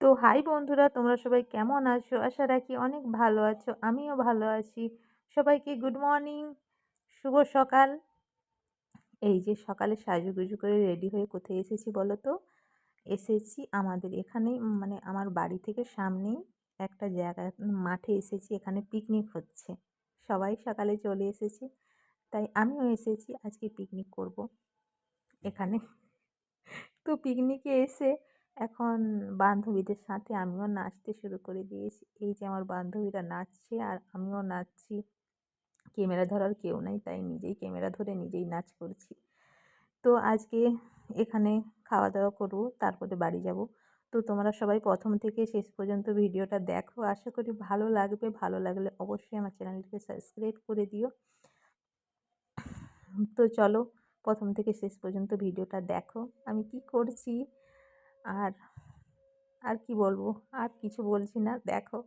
তো হাই বন্ধুরা, তোমরা সবাই কেমন আছো? আশা রাখি অনেক ভালো আছো, আমিও ভালো আছি। সবাইকে গুড মর্নিং, শুভ সকাল। এই যে সকালে সাজুগুজু করে রেডি হয়ে কোথায় এসেছি বলো তো? এসেছি আমাদের এখানেই মানে আমার বাড়ি থেকে সামনেই একটা জায়গা মাঠে এসেছি, এখানে পিকনিক হচ্ছে। সবাই সকালে চলে এসেছি, তাই আমিও এসেছি, আজকে পিকনিক করব। এখানে তো পিকনিকে এসে এখন বান্ধবীদের সাথে আমিও নাচতে শুরু করে দিয়েছি। এই যে আমার বান্ধবীরা নাচছে আর আমিও নাচছি। ক্যামেরা ধরার কেউ নেই, তাই নিজেই ক্যামেরা ধরে নিজেই নাচ করছি। তো আজকে এখানে খাওয়া দাওয়া করব, তারপরে বাড়ি যাব। তো তোমরা সবাই প্রথম থেকে শেষ পর্যন্ত ভিডিওটা দেখো। আশা করি ভালো লাগবে। ভালো লাগলে অবশ্যই আমার চ্যানেলটিকে সাবস্ক্রাইব করে দিও। তো চলো, প্রথম থেকে শেষ পর্যন্ত ভিডিওটা দেখো। আমি কি করছি? আর আর কি বলব? আর কিছু বলছি না দেখো।